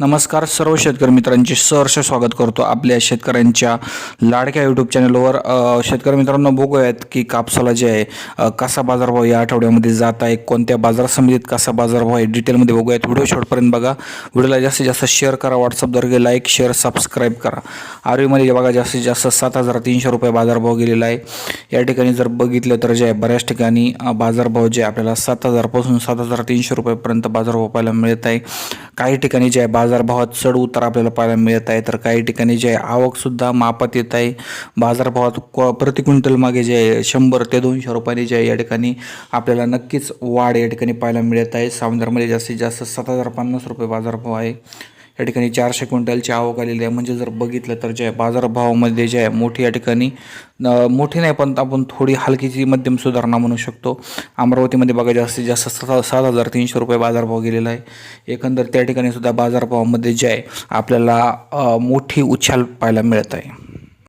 नमस्कार सर्व शेतकरी मित्रांचे सहर्ष स्वागत करतो आपल्या शेतकऱ्यांच्या लाडक्या यूट्यूब चॅनलवर शेतकरी मित्रांनो बघूयात की कापसाला जे आहे कसा बाजारभाव या आठवड्यामध्ये जात आहे कोणत्या बाजार समितीत कसा बाजारभाव आहे डिटेलमध्ये बघूयात. व्हिडिओ शेवटपर्यंत बघा. व्हिडिओला जास्तीत जास्त शेअर करा व्हॉट्सअपद्वारे लाईक शेअर सबस्क्राईब करा. आरवीमध्ये बघा जास्तीत जास्त सात हजार तीनशे रुपये बाजारभाव गेलेला आहे. या ठिकाणी जर बघितलं तर जे आहे बऱ्याच ठिकाणी बाजारभाव जे आपल्याला सात हजारपासून सात हजार तीनशे रुपयापर्यंत बाजारभाव पाहायला मिळत आहे. काही ठिकाणी जे आहे बाजारभावात चढ उतार आपल्याला पाहायला मिळत आहे. तर काही ठिकाणी जे आहे आवकसुद्धा मापात येत आहे. बाजारभावात क्व प्रति क्विंटल मागे जे आहे शंभर ते दोनशे रुपयांनी जे आहे या ठिकाणी आपल्याला नक्कीच वाढ या ठिकाणी पाहायला मिळत आहे. सावंदरमध्ये जास्तीत जास्त सात हजार पन्नास रुपये बाजारभाव आहे. या ठिकाणी चारशे क्विंटलची आवक आलेली आहे. म्हणजे जर बघितलं तर जे बाजारभावामध्ये जे आहे मोठी या ठिकाणी मोठी नाही पण आपण थोडी हलकीची मध्यम सुधारणा म्हणू शकतो. अमरावतीमध्ये बघा जास्तीत जास्त सात सात हजार तीनशे रुपये बाजारभाव गेलेला आहे. एकंदर त्या ठिकाणी सुद्धा बाजारभावामध्ये जे आहे आपल्याला मोठी उछाल पाहायला मिळत आहे.